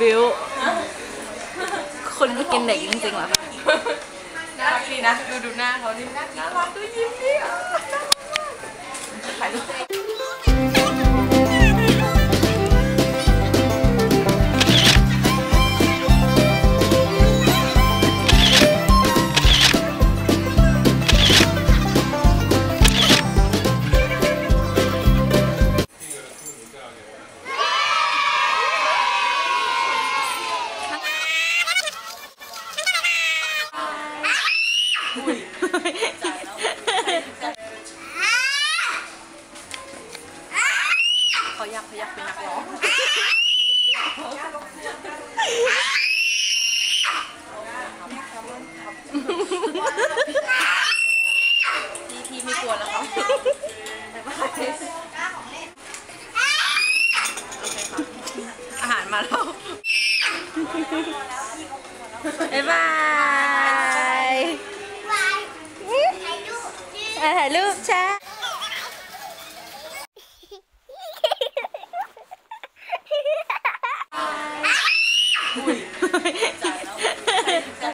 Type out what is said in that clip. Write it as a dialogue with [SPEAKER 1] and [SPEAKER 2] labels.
[SPEAKER 1] บิวคุณไปกินเด็กจริงๆเหรอ
[SPEAKER 2] น่ารักดีนะ ดูดูหน้าเขาดิน่ารักดูยิ้มดิถ่ายรูป เขาอยากเขาอยากเป็นนักร้องพี่พี่ไม่กลัวแล้วครับอาหารมาแล้ว
[SPEAKER 1] บ๊ายบาย ถ่ายรูปแชร์